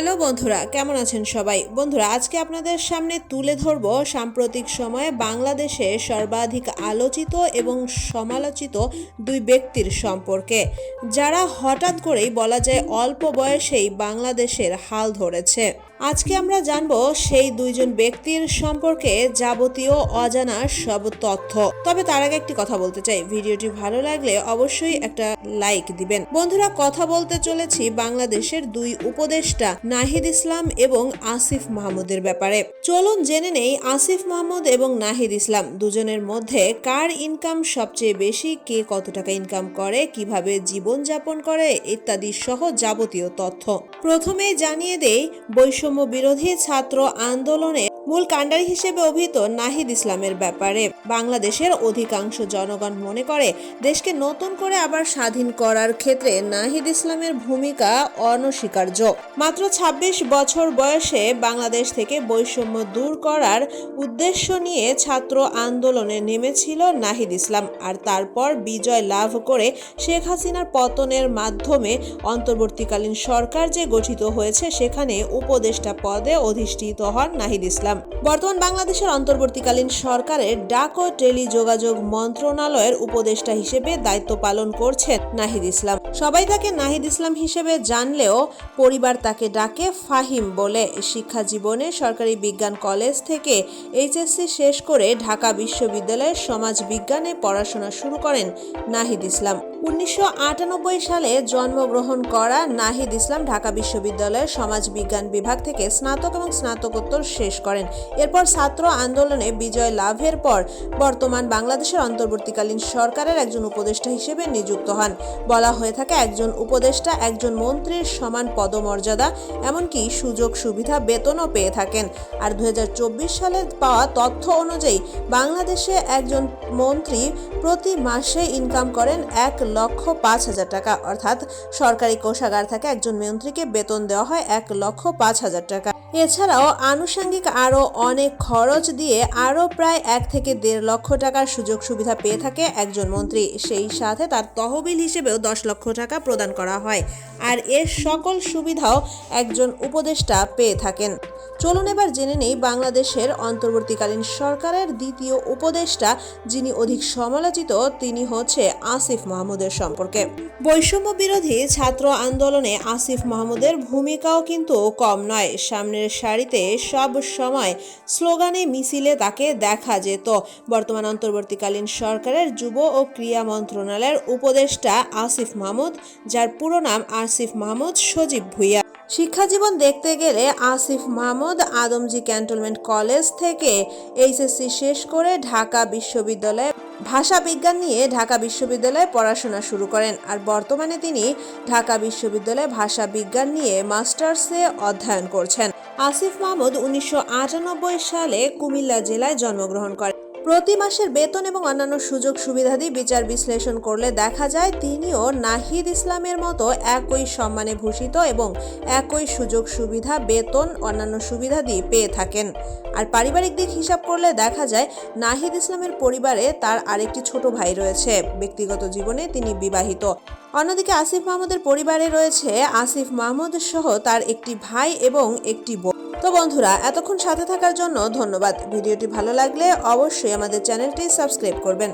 Hello বন্ধুরা, কেমন আছেন সবাই? বন্ধুরা, আজকে আপনাদের সামনে তুলে ধরব সাম্প্রতিক সময়ে বাংলাদেশে সর্বাধিক আলোচিত এবং সমালোচিত দুই ব্যক্তির সম্পর্কে। যারা হঠাৎ করেই বলা যায় অল্প বয়সেই বাংলাদেশের হাল ধরেছে। আজকে আমরা জানব সেই দুইজন ব্যক্তির সম্পর্কে যাবতীয় অজানা সব তথ্য। তবে তার আগে একটি কথা বলতে চাই। ভিডিওটি ভালো লাগলে অবশ্যই একটা লাইক দিবেন। বন্ধুরা, কথা বলতে চলেছি বাংলাদেশের দুই উপদেষ্টা নাহিদ ইসলাম এবং আসিফ মাহমুদের ব্যাপারে। চলুন জেনে নেই আসিফ মাহমুদ এবং নাহিদ ইসলাম দুজনের মধ্যে কার ইনকাম সবচেয়ে বেশি, কে কত টাকা ইনকাম করে, কীভাবে জীবন যাপন করে, ইত্যাদি সহ যাবতীয় তথ্য। প্রথমেই জানিয়ে দেই, বৈষম্য বিরোধী ছাত্র আন্দোলনে মূল কাণ্ডারি হিসেবে অভিহিত নাহিদ ইসলামের ব্যাপারে। বাংলাদেশের অধিকাংশ জনগণ মনে করে দেশকে নতুন করে আবার স্বাধীন করার ক্ষেত্রে নাহিদ ইসলামের ভূমিকা অনস্বীকার্য। মাত্র ২৬ বছর বয়সে বাংলাদেশ থেকে বৈষম্য দূর করার উদ্দেশ্য নিয়ে ছাত্র আন্দোলনে নেমেছিল নাহিদ ইসলাম। আর তারপর বিজয় লাভ করে শেখ হাসিনার পতনের মাধ্যমে অন্তর্বর্তীকালীন সরকার যে গঠিত হয়েছে, সেখানে উপদেষ্টা পদে অধিষ্ঠিত হন নাহিদ ইসলাম। বর্তমান বাংলাদেশের অন্তর্বর্তীকালীন সরকারের ডাক ও টেলিযোগাযোগ মন্ত্রণালয়ের উপদেষ্টা হিসেবে দায়িত্ব পালন করছেন নাহিদ ইসলাম। সবাই তাকে নাহিদ ইসলাম হিসেবে জানলেও পরিবার তাকে ডাকে ফাহিম বলে। শিক্ষা জীবনে সরকারি বিজ্ঞান কলেজ থেকে এইচএসসি শেষ করে ঢাকা বিশ্ববিদ্যালয়ের সমাজ বিজ্ঞানে পড়াশোনা শুরু করেন নাহিদ ইসলাম। উনিশশো আটানব্বই সালে জন্মগ্রহণ করা নাহিদ ইসলাম ঢাকা বিশ্ববিদ্যালয়ের সমাজ বিজ্ঞান বিভাগ থেকে স্নাতক এবং স্নাতকোত্তর শেষ করেন। এরপর ছাত্র আন্দোলনে বিজয় লাভের পর বর্তমান বাংলাদেশের অন্তর্বর্তীকালীন সরকারের একজন উপদেষ্টা হিসেবে নিযুক্ত হন। বলা হয়ে থাকে, একজন উপদেষ্টা একজন মন্ত্রীর সমান পদমর্যাদা, এমনকি সুযোগ সুবিধা বেতনও পেয়ে থাকেন। আর দু হাজার চব্বিশ সালে পাওয়া তথ্য অনুযায়ী বাংলাদেশে একজন মন্ত্রী প্রতি মাসে ইনকাম করেন এক লক্ষ পাঁচ হাজার টাকা। অর্থাৎ সরকারি কোষাগার থেকে একজন মন্ত্রীকে বেতন দেওয়া হয় এক লক্ষ পাঁচ হাজার টাকা। এছাড়াও আনুষঙ্গিক আরও অনেক খরচ দিয়ে আরও প্রায় এক থেকে দেড় লক্ষ টাকার সুযোগ সুবিধা পেয়ে থাকে একজন মন্ত্রী। সেই সাথে তার তহবিল হিসেবেও দশ লক্ষ টাকা প্রদান করা হয়। আর এর সকল সুবিধাও একজন উপদেষ্টা পেয়ে থাকেন। চলুন এবার জেনে নেই বাংলাদেশের অন্তর্বর্তীকালীন সরকারের দ্বিতীয় উপদেষ্টা, যিনি অধিক সমালোচিত, তিনি হচ্ছে আসিফ মাহমুদের সম্পর্কে। বৈষম্য বিরোধী ছাত্র আন্দোলনে আসিফ মাহমুদের ভূমিকাও কিন্তু কম নয়। সামনের সারিতে সব সময় স্লোগানে মিছিলে তাকে দেখা যেত। বর্তমান অন্তর্বর্তীকালীন সরকারের যুব ও ক্রীড়া মন্ত্রণালয়ের উপদেষ্টা আসিফ মাহমুদ, যার পুরো নাম আসিফ মাহমুদ সজীব ভুইয়া। শিক্ষাজীবন দেখতে গেলে আসিফ মাহমুদ আদমজি ক্যান্টনমেন্ট কলেজ থেকে এইচএসসি শেষ করে ঢাকা বিশ্ববিদ্যালয়ে ভাষা বিজ্ঞান নিয়ে ঢাকা বিশ্ববিদ্যালয়ে পড়াশোনা শুরু করেন আর বর্তমানে তিনি ঢাকা বিশ্ববিদ্যালয়ে ভাষা বিজ্ঞান নিয়ে মাস্টার্সে অধ্যয়ন করছেন। আসিফ মাহমুদ উনিশশো আটানব্বই সালে কুমিল্লা জেলায় জন্মগ্রহণ করেন। প্রতি মাসের বেতন এবং অন্যান্য সুযোগ সুবিধাদি বিচার বিশ্লেষণ করলে দেখা যায় তিনিও নাহিদ ইসলামের মতো একই সম্মানে ভূষিত এবং একই সুযোগ সুবিধা, বেতন, অন্যান্য সুবিধাদি পেয়ে থাকেন। আর পারিবারিক দিক হিসাব করলে দেখা যায় নাহিদ ইসলামের পরিবারে তার আরেকটি ছোট ভাই রয়েছে। ব্যক্তিগত জীবনে তিনি বিবাহিত। অন্যদিকে আসিফ মাহমুদের পরিবারে রয়েছে আসিফ মাহমুদ সহ তার একটি ভাই এবং একটি বোন তো বন্ধুরা, এতক্ষণ সাথে থাকার জন্য ধন্যবাদ। ভিডিওটি ভালো লাগলে অবশ্যই আমাদের চ্যানেলটি সাবস্ক্রাইব করবেন।